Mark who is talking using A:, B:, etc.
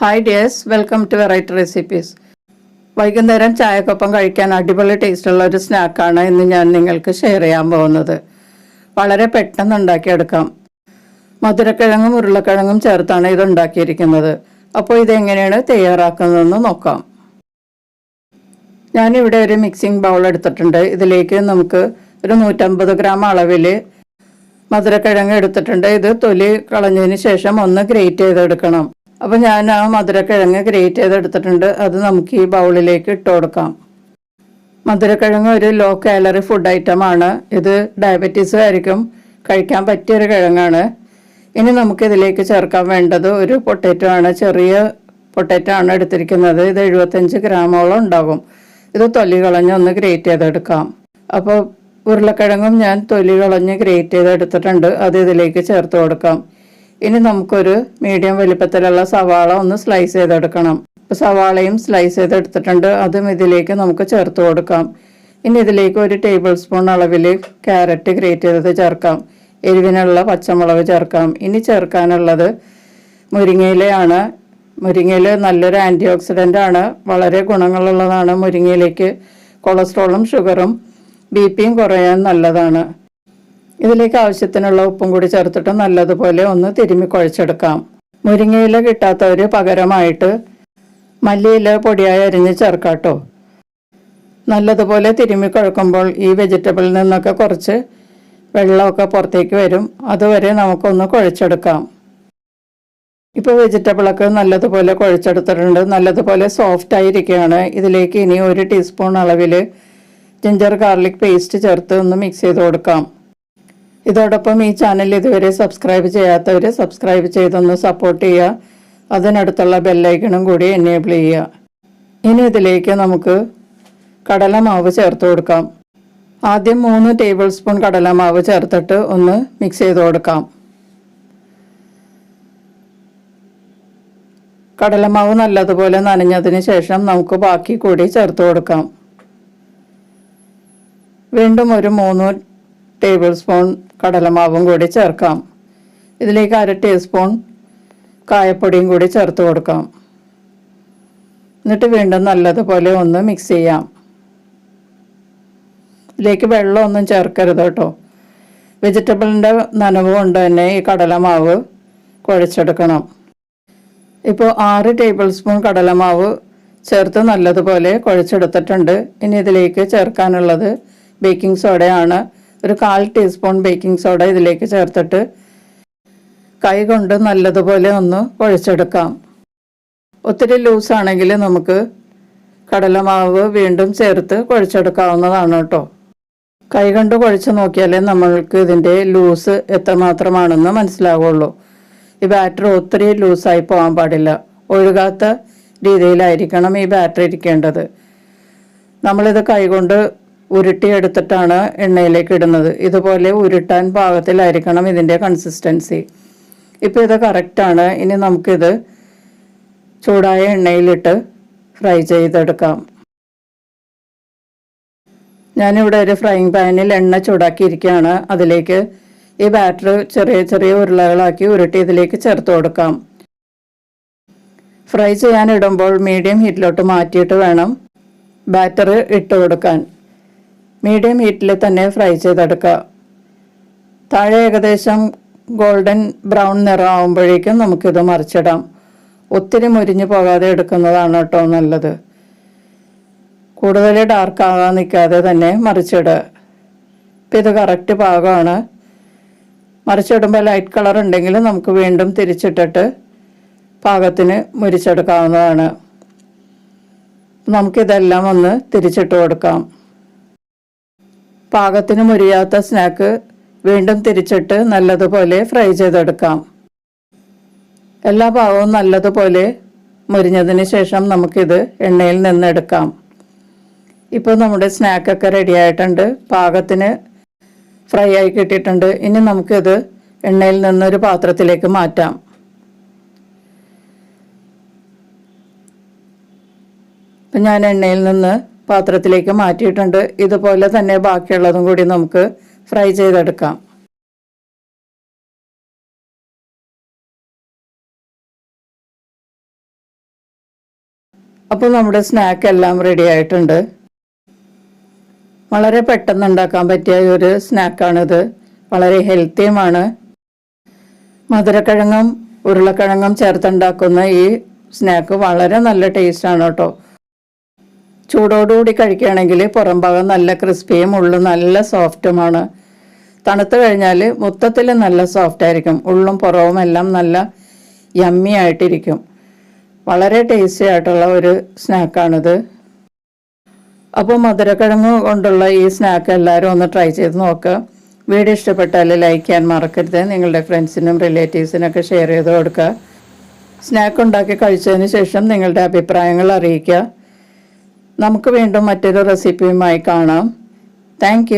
A: Hi dears welcome to variety recipes വൈകുന്നേരം ചായക്കൊപ്പം കഴിക്കാൻ അടിപൊളി ടേസ്റ്റുള്ള ഒരു സ്നാക്കാണ് ഇന്ന് ഞാൻ നിങ്ങൾക്ക് ഷെയർ ചെയ്യാൻ പോകുന്നത്. വളരെ പെട്ടെന്ന് ഉണ്ടാക്കിയെടുക്കാം. മധുരക്കിഴങ്ങും ഉരുളക്കിഴങ്ങും ചേർത്താണ് ഇത് ഉണ്ടാക്കിയിരിക്കുന്നത്. അപ്പോൾ ഇതെങ്ങനെയാണ് തയ്യാറാക്കുന്നതെന്ന് നോക്കാം. ഞാനിവിടെ ഒരു മിക്സിംഗ് ബൗൾ എടുത്തിട്ടുണ്ട്. ഇതിലേക്ക് നമുക്ക് ഒരു നൂറ്റമ്പത് ഗ്രാം അളവിൽ മധുരക്കിഴങ്ങ് എടുത്തിട്ടുണ്ട്. ഇത് തൊലി കളഞ്ഞതിന് ശേഷം ഒന്ന് ഗ്രേറ്റ് ചെയ്തെടുക്കണം. അപ്പോൾ ഞാൻ ആ മധുരക്കിഴങ്ങ് ഗ്രേറ്റ് ചെയ്തെടുത്തിട്ടുണ്ട്. അത് നമുക്ക് ഈ ബൗളിലേക്ക് ഇട്ട് കൊടുക്കാം. മധുരക്കിഴങ്ങ് ഒരു ലോ കാലറി ഫുഡ് ഐറ്റം ആണ്. ഇത് ഡയബറ്റീസ് ആയിരിക്കും. കഴിക്കാൻ പറ്റിയൊരു കിഴങ്ങാണ്. ഇനി നമുക്ക് ഇതിലേക്ക് ചേർക്കാൻ വേണ്ടത് ഒരു പൊട്ടാറ്റോ ആണ്. ചെറിയ പൊട്ടാറ്റോ ആണ് എടുത്തിരിക്കുന്നത്. ഇത് എഴുപത്തഞ്ച് ഗ്രാമോളം ഉണ്ടാകും. ഇത് തൊലി കളഞ്ഞ് ഒന്ന് ഗ്രേറ്റ് ചെയ്തെടുക്കാം. അപ്പോൾ ഉരുളക്കിഴങ്ങും ഞാൻ തൊലി കളഞ്ഞ് ഗ്രേറ്റ് ചെയ്തെടുത്തിട്ടുണ്ട്. അത് ഇതിലേക്ക് ചേർത്ത് കൊടുക്കാം. ഇനി നമുക്കൊരു മീഡിയം വലിപ്പത്തിലുള്ള സവാള ഒന്ന് സ്ലൈസ് ചെയ്തെടുക്കണം. ഇപ്പോൾ സവാളയും സ്ലൈസ് ചെയ്തെടുത്തിട്ടുണ്ട്. അതും ഇതിലേക്ക് നമുക്ക് ചേർത്ത് കൊടുക്കാം. ഇനി ഇതിലേക്ക് ഒരു ടേബിൾ സ്പൂൺ അളവിൽ ക്യാരറ്റ് ഗ്രേറ്റ് ചെയ്തത് ചേർക്കാം. എരിവിനുള്ള പച്ചമുളക് ചേർക്കാം. ഇനി ചേർക്കാനുള്ളത് മുരിങ്ങയിലയാണ്. മുരിങ്ങയില നല്ലൊരു ആന്റി ഓക്സിഡന്റ് ആണ്. വളരെ ഗുണങ്ങളുള്ളതാണ് മുരിങ്ങയിലേക്ക്. കൊളസ്ട്രോളും ഷുഗറും ബി പിയും കുറയാൻ നല്ലതാണ്. ഇതിലേക്ക് ആവശ്യത്തിനുള്ള ഉപ്പും കൂടി ചേർത്തിട്ട് നല്ലതുപോലെ ഒന്ന് തിരുമ്മി കുഴച്ചെടുക്കാം. മുരിങ്ങയില കിട്ടാത്തവർ പകരമായിട്ട് മല്ലിയില പൊടിയായി അരിഞ്ഞ് ചേർക്കാട്ടോ. നല്ലതുപോലെ തിരുമ്മി കുഴക്കുമ്പോൾ ഈ വെജിറ്റബിളിൽ നിന്നൊക്കെ കുറച്ച് വെള്ളമൊക്കെ പുറത്തേക്ക് വരും. അതുവരെ നമുക്കൊന്ന് കുഴച്ചെടുക്കാം. ഇപ്പോൾ വെജിറ്റബിളൊക്കെ നല്ലതുപോലെ കുഴച്ചെടുത്തിട്ടുണ്ട്. നല്ലതുപോലെ സോഫ്റ്റ് ആയിരിക്കുകയാണ്. ഇതിലേക്ക് ഇനി ഒരു ടീസ്പൂൺ അളവിൽ ജിഞ്ചർ ഗാർലിക് പേസ്റ്റ് ചേർത്ത് ഒന്ന് മിക്സ് ചെയ്ത് കൊടുക്കാം. ഇതോടൊപ്പം ഈ ചാനൽ ഇതുവരെ സബ്സ്ക്രൈബ് ചെയ്യാത്തവർ സബ്സ്ക്രൈബ് ചെയ്തൊന്ന് സപ്പോർട്ട് ചെയ്യുക. അതിനടുത്തുള്ള ബെല്ലൈക്കണും കൂടി എനേബിൾ ചെയ്യുക. ഇനി ഇതിലേക്ക് നമുക്ക് കടലമാവ് ചേർത്ത് കൊടുക്കാം. ആദ്യം മൂന്ന് ടേബിൾ സ്പൂൺ കടലമാവ് ചേർത്തിട്ട് ഒന്ന് മിക്സ് ചെയ്ത് കൊടുക്കാം. കടലമാവ് നല്ലതുപോലെ നനഞ്ഞതിന് ശേഷം നമുക്ക് ബാക്കി കൂടി ചേർത്ത് കൊടുക്കാം. വീണ്ടും ഒരു മൂന്ന് ടേബിൾ സ്പൂൺ കടലമാവും കൂടി ചേർക്കാം. ഇതിലേക്ക് അര ടീസ്പൂൺ കായപ്പൊടിയും കൂടി ചേർത്ത് കൊടുക്കാം. എന്നിട്ട് വീണ്ടും നല്ലതുപോലെ ഒന്ന് മിക്സ് ചെയ്യാം. ഇതിലേക്ക് വെള്ളമൊന്നും ചേർക്കരുത് കേട്ടോ. വെജിറ്റബിളിന്റെ നനവ് കൊണ്ട് തന്നെ ഈ കടലമാവ് കുഴച്ചെടുക്കണം. ഇപ്പോൾ ആറ് ടേബിൾ സ്പൂൺ കടലമാവ് ചേർത്ത് നല്ലതുപോലെ കുഴച്ചെടുത്തിട്ടുണ്ട്. ഇനി ഇതിലേക്ക് ചേർക്കാനുള്ളത് ബേക്കിംഗ് സോഡയാണ് ഒരു കാൽ ടീസ്പൂൺ ബേക്കിംഗ് സോഡ ഇതിലേക്ക് ചേർത്തിട്ട് കൈകൊണ്ട് നല്ലതുപോലെ ഒന്ന് കുഴച്ചെടുക്കാം. ഒത്തിരി ലൂസാണെങ്കിൽ നമുക്ക് കടലമാവ് വീണ്ടും ചേർത്ത് കുഴച്ചെടുക്കാവുന്നതാണ് കേട്ടോ. കൈകൊണ്ട് കുഴച്ച് നോക്കിയാലേ നമ്മൾക്ക് ഇതിന്റെ ലൂസ് എത്രമാത്രമാണെന്ന് മനസ്സിലാവുള്ളൂ. ഈ ബാറ്റർ ഒത്തിരി ലൂസായി പോകാൻ പാടില്ല. ഒഴുകാത്ത രീതിയിലായിരിക്കണം ഈ ബാറ്റർ ഇരിക്കേണ്ടത്. നമ്മളിത് കൈകൊണ്ട് ഉരുട്ടിയെടുത്തിട്ടാണ് എണ്ണയിലേക്ക് ഇടുന്നത്. ഇതുപോലെ ഉരുട്ടാൻ പാകത്തിലായിരിക്കണം ഇതിന്റെ കൺസിസ്റ്റൻസി ഇപ്പോൾ ഇത് കറക്റ്റാണ് ഇനി നമുക്കിത് ചൂടായ എണ്ണയിലിട്ട് ഫ്രൈ ചെയ്തെടുക്കാം. ഞാനിവിടെ ഒരു ഫ്രൈയിങ് പാനിൽ എണ്ണ ചൂടാക്കിയിരിക്കുകയാണ്. അതിലേക്ക് ഈ ബാറ്റർ ചെറിയ ചെറിയ ഉരുളകളാക്കി ഉരുട്ടി ഇതിലേക്ക് ചേർത്ത് കൊടുക്കാം. ഫ്രൈ ചെയ്യാനിടുമ്പോൾ മീഡിയം ഹീറ്റിലോട്ട് മാറ്റിയിട്ട് വേണം ബാറ്റർ ഇട്ട് കൊടുക്കാൻ. മീഡിയം ഹീറ്റിൽ തന്നെ ഫ്രൈ ചെയ്തെടുക്കുക. താഴെ ഏകദേശം ഗോൾഡൻ ബ്രൗൺ നിറമാകുമ്പോഴേക്കും നമുക്കിത് മറിച്ചിടാം. ഒത്തിരി മുരിഞ്ഞു പോകാതെ എടുക്കുന്നതാണ് കേട്ടോ നല്ലത്. കൂടുതൽ ഡാർക്ക് ആകാൻ നിൽക്കാതെ തന്നെ മറിച്ചിടുക. ഇപ്പം ഇത് കറക്റ്റ് പാകമാണ്. മറിച്ചിടുമ്പോൾ ലൈറ്റ് കളർ ഉണ്ടെങ്കിൽ നമുക്ക് വീണ്ടും തിരിച്ചിട്ടിട്ട് പാകത്തിന് മുരിച്ചെടുക്കാവുന്നതാണ്. നമുക്കിതെല്ലാം ഒന്ന് തിരിച്ചിട്ട് കൊടുക്കാം. പാകത്തിന് മുരിയാത്ത സ്നാക്ക് വീണ്ടും തിരിച്ചിട്ട് നല്ലതുപോലെ ഫ്രൈ ചെയ്തെടുക്കാം. എല്ലാ ഭാഗവും നല്ലതുപോലെ മുരിഞ്ഞതിന് ശേഷം നമുക്കിത് എണ്ണയിൽ നിന്നെടുക്കാം. ഇപ്പോൾ നമ്മുടെ സ്നാക്കൊക്കെ റെഡി ആയിട്ടുണ്ട്. പാകത്തിന് ഫ്രൈ ആയി കിട്ടിയിട്ടുണ്ട്. ഇനി നമുക്കിത് എണ്ണയിൽ നിന്നൊരു പാത്രത്തിലേക്ക് മാറ്റാം. ഇപ്പം ഞാൻ എണ്ണയിൽ നിന്ന് പാത്രത്തിലേക്ക് മാറ്റിയിട്ടുണ്ട്. ഇതുപോലെ തന്നെ ബാക്കിയുള്ളതും കൂടി നമുക്ക് ഫ്രൈ ചെയ്തെടുക്കാം. അപ്പോൾ നമ്മുടെ സ്നാക്ക് എല്ലാം റെഡി ആയിട്ടുണ്ട്. വളരെ പെട്ടെന്ന് ഉണ്ടാക്കാൻ പറ്റിയ ഒരു സ്നാക്കാണിത്. വളരെ ഹെൽത്തിയുമാണ്. മധുരക്കിഴങ്ങും ഉരുളക്കിഴങ്ങും ചേർത്തുണ്ടാക്കുന്ന ഈ സ്നാക്ക് വളരെ നല്ല ടേസ്റ്റാണ് കേട്ടോ. ചൂടോടുകൂടി കഴിക്കുകയാണെങ്കിൽ പുറം ഭാഗം നല്ല ക്രിസ്പിയും ഉള്ളും നല്ല സോഫ്റ്റുമാണ് തണുത്ത് കഴിഞ്ഞാൽ മൊത്തത്തിൽ നല്ല സോഫ്റ്റ് ആയിരിക്കും. ഉള്ളും പുറവും എല്ലാം നല്ല യമ്മി ആയിട്ടിരിക്കും. വളരെ ടേസ്റ്റി ആയിട്ടുള്ള ഒരു സ്നാക്കാണിത് അപ്പോൾ മധുരക്കിഴങ്ങ് കൊണ്ടുള്ള ഈ സ്നാക്ക് എല്ലാവരും ഒന്ന് ട്രൈ ചെയ്ത് നോക്കുക വീഡിയോ ഇഷ്ടപ്പെട്ടാൽ ലൈക്ക് ചെയ്യാൻ മറക്കരുത്. നിങ്ങളുടെ ഫ്രണ്ട്സിനും റിലേറ്റീവ്സിനൊക്കെ ഷെയർ ചെയ്ത് കൊടുക്കുക സ്നാക്ക് ഉണ്ടാക്കി കഴിച്ചതിന് ശേഷം നിങ്ങളുടെ അഭിപ്രായങ്ങൾ അറിയിക്കുക നമുക്ക് വീണ്ടും മറ്റൊരു റെസിപ്പിയുമായി കാണാം. താങ്ക്